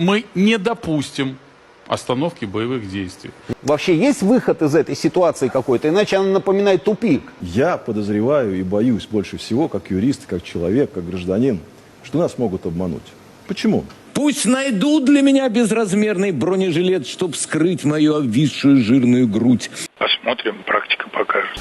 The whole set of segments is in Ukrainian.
Мы не допустим остановки боевых действий. Вообще есть выход из этой ситуации какой-то, иначе она напоминает тупик. Я подозреваю и боюсь больше всего, как юрист, как человек, как гражданин, что нас могут обмануть. Почему? Пусть найдут для меня безразмерный бронежилет, чтобы скрыть мою обвисшую жирную грудь. Посмотрим, практика покажет.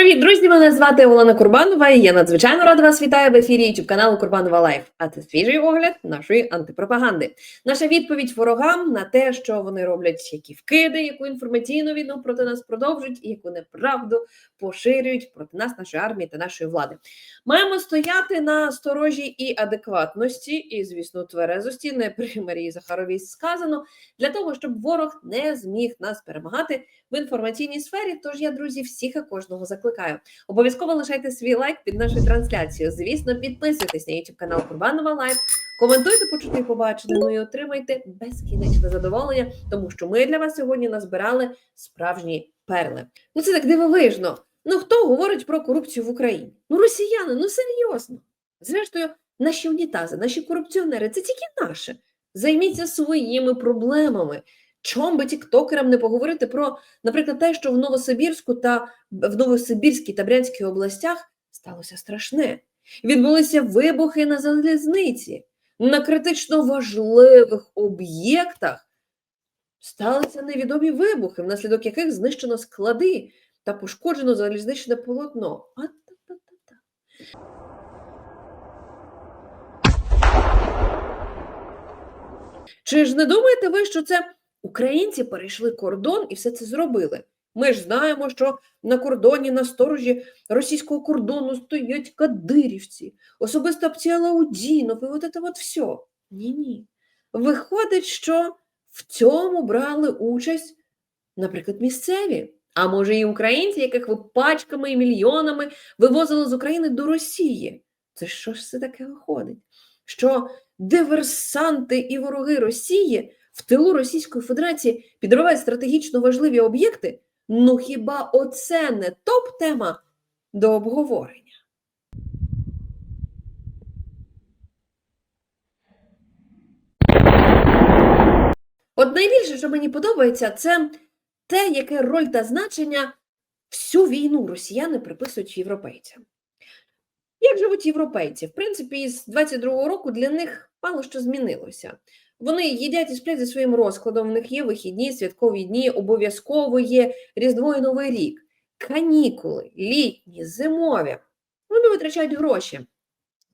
Привіт, друзі! Мене звати Олена Курбанова і я надзвичайно рада вас вітаю в ефірі youtube каналу Курбанова Лайф. А це свіжий огляд нашої антипропаганди. Наша відповідь ворогам на те, що вони роблять, які вкиди, яку інформаційну війну проти нас продовжують, і яку неправду поширюють проти нас, нашої армії та нашої влади. Маємо стояти на сторожі і адекватності, і, звісно, тверезості, не при Марії Захаровій сказано, для того, щоб ворог не зміг нас перемагати в інформаційній сфері. Тож я, друзі, всіх і кожного закликаю. Обов'язково лишайте свій лайк під нашою трансляцією. Звісно, підписуйтесь на YouTube канал Курбанова Лайф. Коментуйте, почути і побачене, ну і отримайте безкінечне задоволення, тому що ми для вас сьогодні назбирали справжні перли. Ну це так дивовижно. Ну хто говорить про корупцію в Україні? Ну росіяни, ну серйозно. Зрештою, наші унітази, наші корупціонери це тільки наше. Займіться своїми проблемами. Чом би тіктокерам не поговорити про, наприклад, те, що в Новосибірську та в Новосибірській та Брянській областях сталося страшне. Відбулися вибухи на залізниці, на критично важливих об'єктах сталися невідомі вибухи, внаслідок яких знищено склади та пошкоджено залізничне полотно. Чи ж не думаєте ви, що це українці перейшли кордон і все це зробили? Ми ж знаємо, що на кордоні на сторожі російського кордону стоять кадирівці, особисто Аудінов, і от це от все. Ні-ні. Виходить, що в цьому брали участь, наприклад, місцеві, а може і українці, яких ви пачками і мільйонами вивозили з України до Росії. Це що ж це таке виходить? Що диверсанти і вороги Росії в тилу Російської Федерації підривають стратегічно важливі об'єкти? Ну хіба оце не топ-тема до обговорення? От найбільше, що мені подобається, це те, яке роль та значення всю війну росіяни приписують європейцям. Як живуть європейці? В принципі, з 22-го року для них мало що змінилося. Вони їдять і сплять за своїм розкладом, в них є вихідні, святкові дні, обов'язково є Різдво і Новий рік, канікули, літні, зимові. Вони витрачають гроші.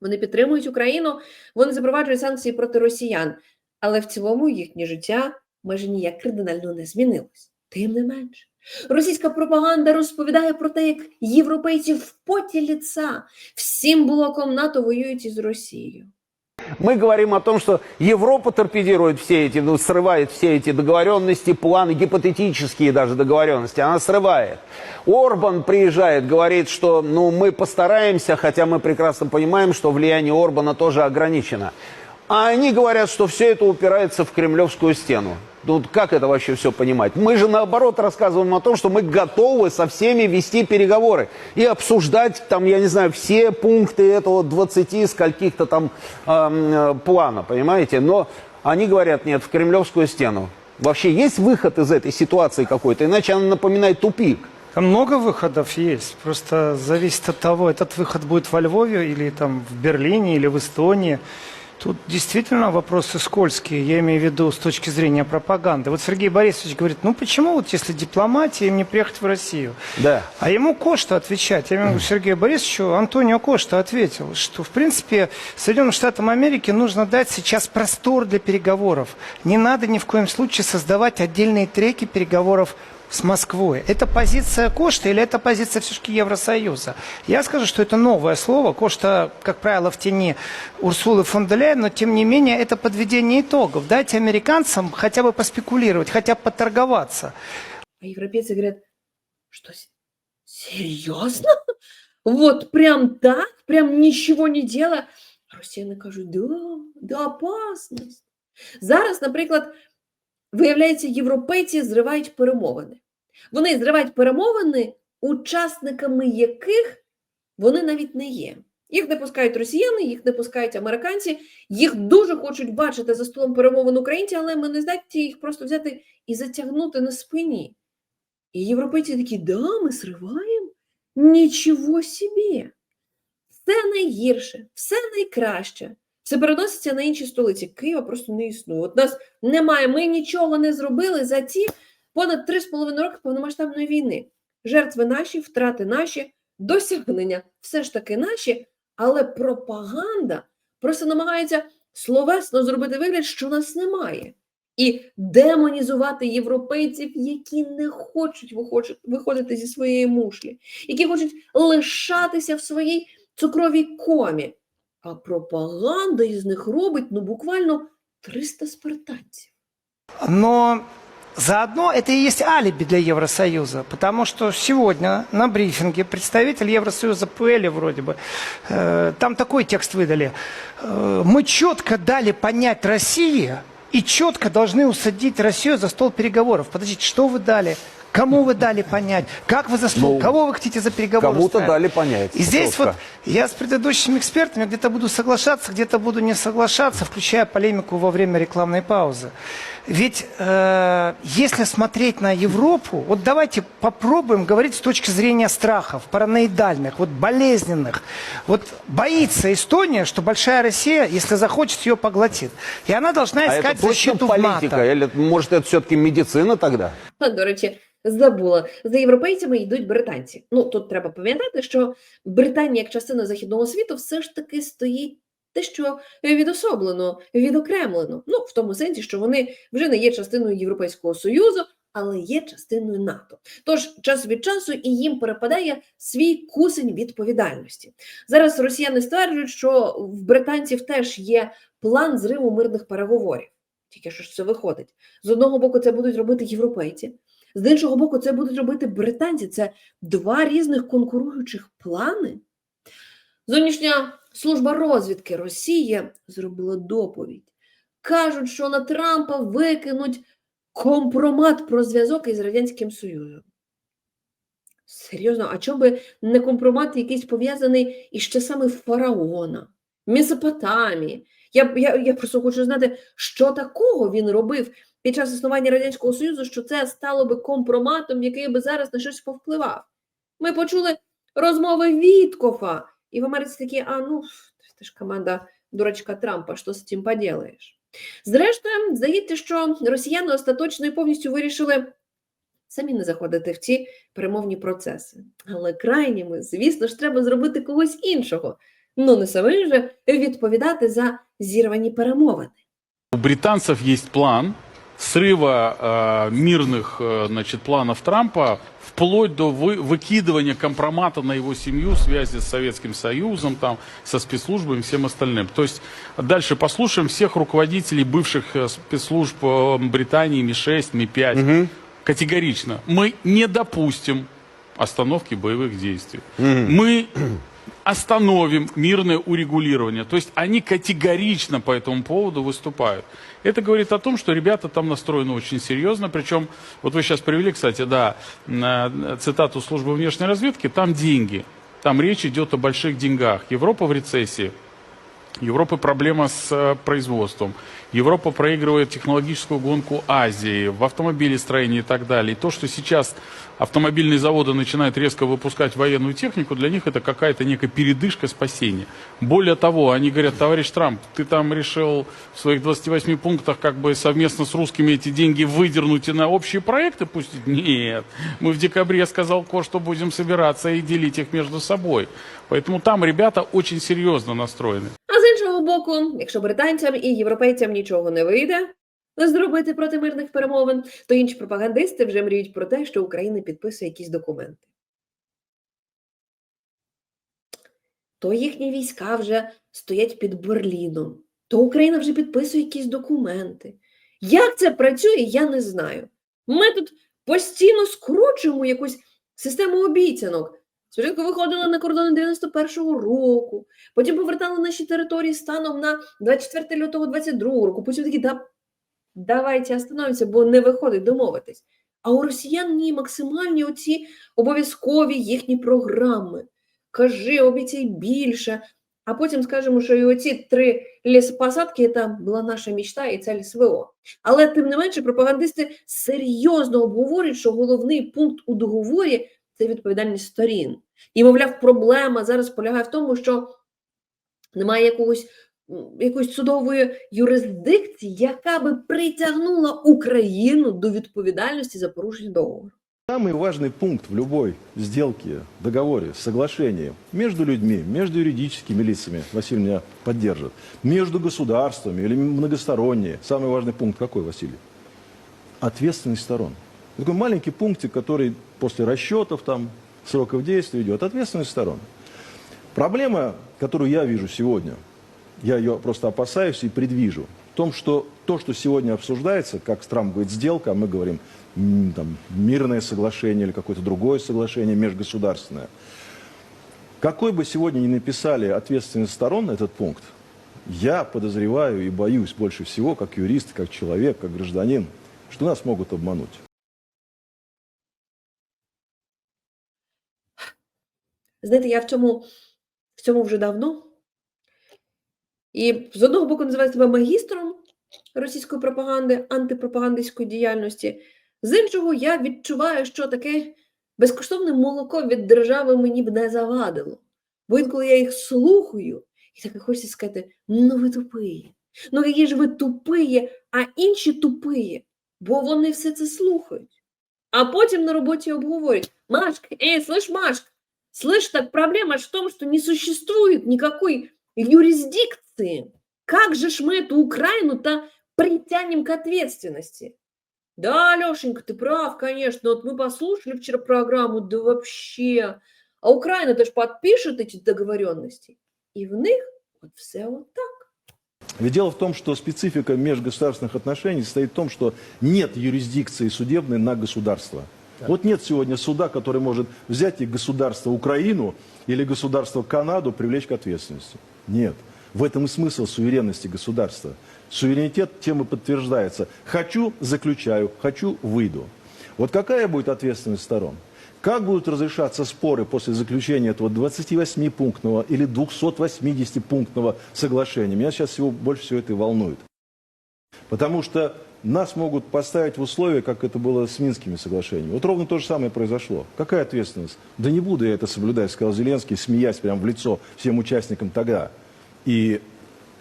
Вони підтримують Україну, вони запроваджують санкції проти росіян, але в цілому їхнє життя майже ніяк кардинально не змінилось. Тим не менше. Російська пропаганда розповідає про те, як європейці в поті ліца всім блоком НАТО воюють із Росією. Мы говорим о том, что Европа торпедирует все эти, ну, срывает все эти договоренности, планы, гипотетические даже договоренности, она срывает. Орбан приезжает, говорит, что ну, мы постараемся, хотя мы прекрасно понимаем, что влияние Орбана тоже ограничено. А они говорят, что все это упирается в кремлевскую стену. Ну, как это вообще все понимать? Мы же наоборот рассказываем о том, что мы готовы со всеми вести переговоры и обсуждать там, я не знаю, все пункты этого 20 скольких-то там э, плана, понимаете? Но они говорят, нет, в кремлевскую стену. Вообще есть выход из этой ситуации какой-то, иначе она напоминает тупик. Там много выходов есть. Просто зависит от того, этот выход будет во Львове или там в Берлине или в Эстонии. Тут действительно вопросы скользкие, я имею в виду с точки зрения пропаганды. Вот Сергей Борисович говорит, ну почему вот если дипломатия, им не приехать в Россию? Да. А ему Кошта отвечать. Я имею в виду Сергею Борисовичу, Антонио Кошта ответил, что в принципе Соединенным Штатам Америки нужно дать сейчас простор для переговоров. Не надо ни в коем случае создавать отдельные треки переговоров с Москвой. Это позиция Кошта или это позиция все-таки Евросоюза? Я скажу, что это новое слово. Кошта, как правило, в тени Урсулы фон де Ляйен, но тем не менее это подведение итогов. Дайте американцам хотя бы поспекулировать, хотя бы поторговаться. А европейцы говорят, что с- серьезно? Вот прям так, прям нічого не делая. А росіяни кажуть, да, да, опасність. Зараз, наприклад, виявляється, європейці зривають перемовини. Вони зривають перемовини, учасниками яких вони навіть не є. Їх не пускають росіяни, їх не пускають американці, їх дуже хочуть бачити за столом перемовин українці, але ми не здатні їх просто взяти і затягнути на спині. І європейці такі, да, ми сриваємо. Нічого собі. Все найгірше, все найкраще. Все переноситься на інші столиці. Києва просто не існує. От нас немає. Ми нічого не зробили за ці понад 3,5 роки повномасштабної війни. Жертви наші, втрати наші, досягнення все ж таки наші, але пропаганда просто намагається словесно зробити вигляд, що нас немає. І демонізувати європейців, які не хочуть виходити зі своєї мушлі, які хочуть лишатися в своїй цукровій комі. А пропаганда із них робить ну буквально 300 спартанців. Но заодно это и есть алиби для Евросоюза, потому что сегодня на брифинге представитель Евросоюза Пуэли вроде бы, э, там такой текст выдали. Э, мы четко дали понять России и четко должны усадить Россию за стол переговоров. Подождите, что вы дали? Кому вы дали понять? Как вы за стол? Ну, Кого вы хотите за переговоры Кому-то дали понять. И здесь четко. вот я с предыдущими экспертами где-то буду соглашаться, где-то буду не соглашаться, включая полемику во время рекламной паузы. Ведь э, если смотреть на Европу, вот давайте попробуем говорить с точки зрения страхов, параноидальных, вот болезненных. Вот боится Эстония, что большая Россия, если захочет, ее поглотит. И она должна А искать это точно защиту в политика? НАТО. Или, может, это все-таки медицина тогда? А, До речі, забула. За європейцями йдуть британці. Ну, тут треба пам'ятати, що Британія, як частина західного світу, все ж таки стоїть дещо відособлено, відокремлено. Ну, в тому сенсі, що вони вже не є частиною Європейського Союзу, але є частиною НАТО. Тож час від часу і їм перепадає свій кусень відповідальності. Зараз росіяни стверджують, що в британців теж є план зриву мирних переговорів. Тільки що ж це виходить? З одного боку, це будуть робити європейці, з іншого боку, це будуть робити британці. Це два різних конкуруючих плани. Зовнішня служба розвідки Росії зробила доповідь. Кажуть, що на Трампа викинуть компромат про зв'язок із Радянським Союзом. Серйозно, а чому би не компромат якийсь пов'язаний із часами фараона, Месопотамії? Я, я, я просто хочу знати, що такого він робив під час існування Радянського Союзу, що це стало би компроматом, який би зараз на щось повпливав. Ми почули розмови Віткофа, і в Америці такі, а ну, це ж команда дурачка Трампа, що з цим поділаєш? Зрештою, здається, що росіяни остаточно і повністю вирішили самі не заходити в ці перемовні процеси. Але крайніми, звісно ж, треба зробити когось іншого. Ну, не самим же відповідати за зірвані перемовини. У британцев есть план срыва э, мирных э, значит, планов Трампа вплоть до вы- выкидывания компромата на его семью, связи с Советским Союзом, там, со спецслужбами и всем остальным. То есть дальше послушаем всех руководителей бывших э, спецслужб э, Британии, Ми-6, Ми-5. Категорично. Мы не допустим остановки боевых действий. Мы остановим мирное урегулирование. То есть они категорично по этому поводу выступают. Это говорит о том, что ребята там настроены очень серьезно. Причем, вот вы сейчас привели, кстати, да, на- цитату службы внешней разведки, там деньги. Там речь идет о больших деньгах. Европа в рецессии. Европы проблема с э, производством. Европа проигрывает технологическую гонку Азии в автомобилестроении и так далее. И то, что сейчас автомобильные заводы начинают резко выпускать военную технику, для них это какая-то некая передышка спасения. Более того, они говорят, товарищ Трамп, ты там решил в своих 28 пунктах как бы совместно с русскими эти деньги выдернуть и на общие проекты пустить? Нет. Мы в декабре, сказал, Ко, что будем собираться и делить их между собой. Поэтому там ребята очень серьезно настроены. Боку, якщо британцям і європейцям нічого не вийде зробити проти мирних перемовин, то інші пропагандисти вже мріють про те, що Україна підписує якісь документи. То їхні війська вже стоять під Берліном, то Україна вже підписує якісь документи. Як це працює, я не знаю. Ми тут постійно скручуємо якусь систему обіцянок. Спочатку виходили на кордони 91-го року, потім повертали наші території станом на 24 лютого 22 року. Потім такі, да, давайте остановимося, бо не виходить домовитись. А у росіян ні максимальні оці обов'язкові їхні програми. Кажи, обіцяй більше, а потім скажемо, що і оці три лісопосадки це була наша мічта і цель СВО. Але тим не менше, пропагандисти серйозно обговорюють, що головний пункт у договорі це відповідальність сторін. І, мовляв, проблема зараз полягає в тому, що немає якогось м, якоїсь судової юрисдикції, яка би притягнула Україну до відповідальності за порушення договору. Самый важный пункт в любой сделке, договоре, соглашении между людьми, между юридическими лицами, Василий меня поддержит, между государствами или многосторонние. Самый важный пункт какой, Василий? Ответственность сторон. Такой маленький пунктик, который после расчетов, там, сроков действия идет. Ответственность сторон. Проблема, которую я вижу сегодня, я ее просто опасаюсь и предвижу, в том, что то, что сегодня обсуждается, как Трамп говорит, сделка, а мы говорим там, мирное соглашение или какое-то другое соглашение межгосударственное. Какой бы сегодня ни написали ответственность сторон этот пункт, я подозреваю и боюсь больше всего, как юрист, как человек, как гражданин, что нас могут обмануть. Знаєте, я в цьому, в цьому вже давно. І з одного боку називаю себе магістром російської пропаганди, антипропагандистської діяльності. З іншого, я відчуваю, що таке безкоштовне молоко від держави мені б не завадило. Бо інколи я їх слухаю, і так хочеться сказати: ну ви тупиї. Ну які ж ви тупиї, а інші тупиї, бо вони все це слухають. А потім на роботі обговорюють: Машка, ей, слышь, Машка, Слышь, так проблема в том, что не существует никакой юрисдикции. Как же ж мы эту Украину-то притянем к ответственности? Да, Лешенька, ты прав, конечно. Вот мы послушали вчера программу, да вообще. А Украина-то ж подпишет эти договоренности. И в них вот все вот так. Ведь дело в том, что специфика межгосударственных отношений состоит в том, что нет юрисдикции судебной на государство. Вот нет сегодня суда, который может взять и государство Украину или государство Канаду привлечь к ответственности. Нет. В этом и смысл суверенности государства. Суверенитет тем и подтверждается. Хочу – заключаю, хочу – выйду. Вот какая будет ответственность сторон? Как будут разрешаться споры после заключения этого 28-пунктного или 280-пунктного соглашения? Меня сейчас всего, больше всего это и волнует. Потому что нас могут поставить в условия, как это было с Минскими соглашениями. Вот ровно то же самое произошло. Какая ответственность? Да не буду я это соблюдать, сказал Зеленский, смеясь прямо в лицо всем участникам тогда. И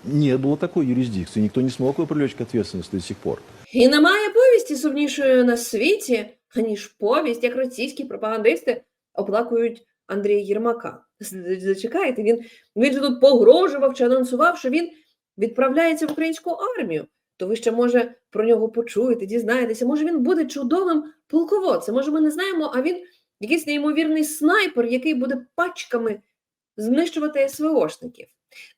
не было такой юрисдикции, никто не смог его привлечь к ответственности до сих пор. І немає повісті сумнішої на світі, аніж повість, як російські пропагандисти оплакують Андрія Єрмака. З- Зачекайте, він, він же тут погрожував чи анонсував, що він відправляється в українську армію. То ви ще, може, про нього почуєте, дізнаєтеся. Може, він буде чудовим полководцем. Може, ми не знаємо, а він якийсь неймовірний снайпер, який буде пачками знищувати СВОшників.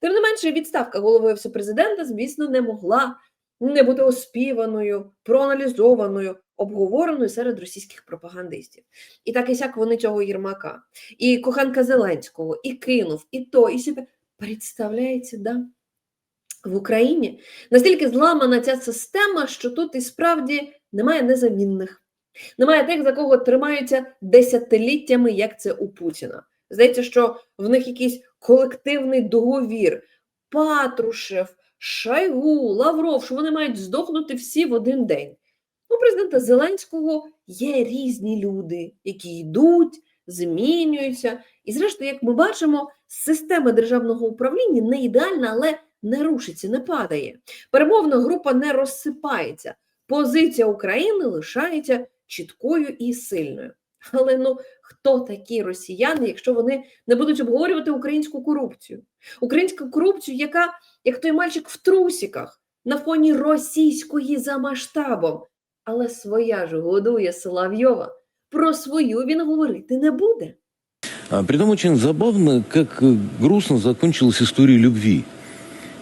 Тим не менше, відставка голови Офісу президента, звісно, не могла не бути оспіваною, проаналізованою, обговореною серед російських пропагандистів. І так і сяк вони цього Єрмака, і коханка Зеленського, і кинув, і то, і себе. Представляється, да? В Україні настільки зламана ця система, що тут і справді немає незамінних. Немає тих, за кого тримаються десятиліттями, як це у Путіна. Здається, що в них якийсь колективний договір. Патрушев, Шойгу, Лавров, що вони мають здохнути всі в один день. У президента Зеленського є різні люди, які йдуть, змінюються. І, зрештою, як ми бачимо, система державного управління не ідеальна, але не рушиться, не падає. Перемовна група не розсипається. Позиція України лишається чіткою і сильною. Але ну хто такі росіяни, якщо вони не будуть обговорювати українську корупцію? Українську корупцію, яка, як той мальчик в трусіках, на фоні російської за масштабом, але своя ж годує Соловйова. Про свою він говорити не буде. Притом очень забавно, как э, грустно закончилась история любви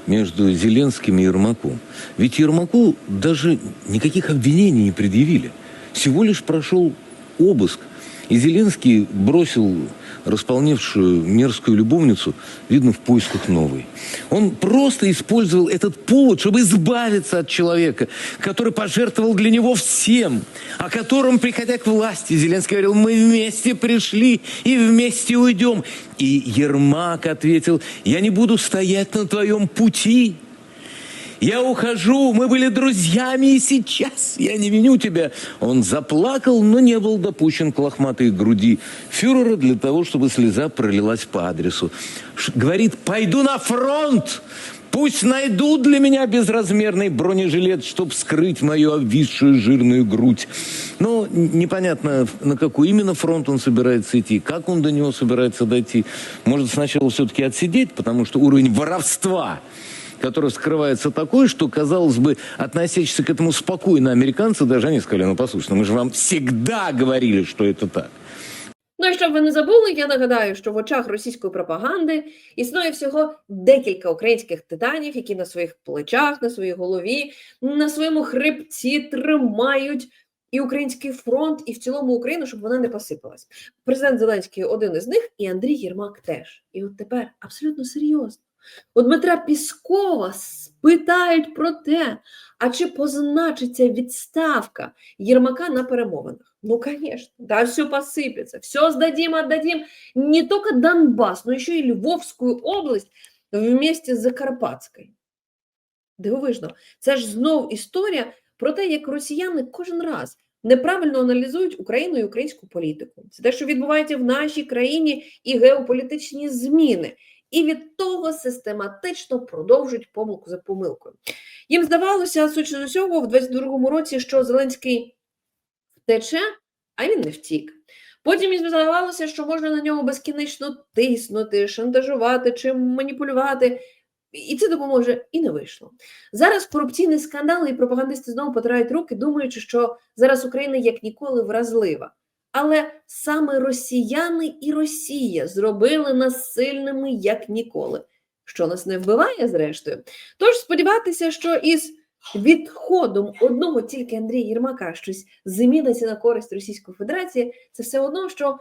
между Зеленским и Ермаком. Ведь Ермаку даже никаких обвинений не предъявили. Всего лишь прошел обыск И Зеленский бросил располневшую мерзкую любовницу, видно, в поисках новой. Он просто использовал этот повод, чтобы избавиться от человека, который пожертвовал для него всем, о котором, приходя к власти, Зеленский говорил, мы вместе пришли и вместе уйдем. И Ермак ответил, я не буду стоять на твоем пути. Я ухожу, мы были друзьями, и сейчас я не виню тебя. Он заплакал, но не был допущен к лохматой груди фюрера для того, чтобы слеза пролилась по адресу. Ш- Говорит, пойду на фронт, пусть найдут для меня безразмерный бронежилет, чтобы скрыть мою обвисшую жирную грудь. Но непонятно, на какой именно фронт он собирается идти, как он до него собирается дойти. Может, сначала все-таки отсидеть, потому что уровень воровства который скрывается такой, что, казалось бы, относящиеся к этому спокойно американцы, даже они сказали, ну, послушайте, ну, мы же вам всегда говорили, что это так. Ну і щоб ви не забули, я нагадаю, що в очах російської пропаганди існує всього декілька українських титанів, які на своїх плечах, на своїй голові, на своєму хребці тримають і український фронт, і в цілому Україну, щоб вона не посипалась. Президент Зеленський один із них, і Андрій Єрмак теж. І от тепер абсолютно серйозно. У Дмитра Піскова спитають про те, а чи позначиться відставка Ермака на перемовинах. Ну, конечно, да, все посыпется, все сдадим, отдадим. Не только Донбасс, но еще и Львовскую область вместе з Закарпатською. Дивовижно, це ж знов історія про те, як росіяни кожен раз неправильно аналізують Україну і українську політику. Це те, що відбувається в нашій країні і геополітичні зміни. І від того систематично продовжують помилку за помилкою. Їм здавалося, судячи з усього, в 22-му році, що Зеленський втече, а він не втік. Потім їм здавалося, що можна на нього безкінечно тиснути, шантажувати чи маніпулювати, і це допоможе, і не вийшло. Зараз корупційний скандал і пропагандисти знову потирають руки, думаючи, що зараз Україна як ніколи вразлива. Але саме росіяни і Росія зробили нас сильними як ніколи, що нас не вбиває, зрештою. Тож сподіватися, що із відходом одного тільки Андрія Єрмака щось зміниться на користь Російської Федерації, це все одно, що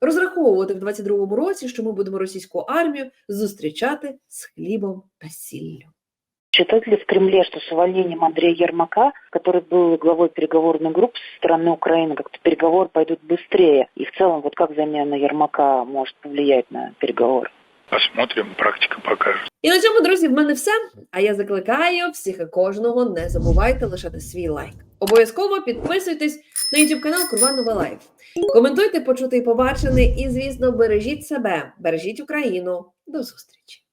розраховувати в 22-му році, що ми будемо російську армію зустрічати з хлібом та сіллю. Считают ли в Кремле, что с увольнением Андрея Ермака, который был главой переговорной группы со стороны Украины, как-то переговоры пойдут быстрее? И в целом, вот как замена Ермака может повлиять на переговоры? Посмотрим, практика покажет. І на цьому, друзі, в мене все. А я закликаю всіх і кожного не забувайте лишати свій лайк. Обов'язково підписуйтесь на YouTube канал Курбанова Лайф. Коментуйте, почути і побачене, і, звісно, бережіть себе, бережіть Україну. До зустрічі!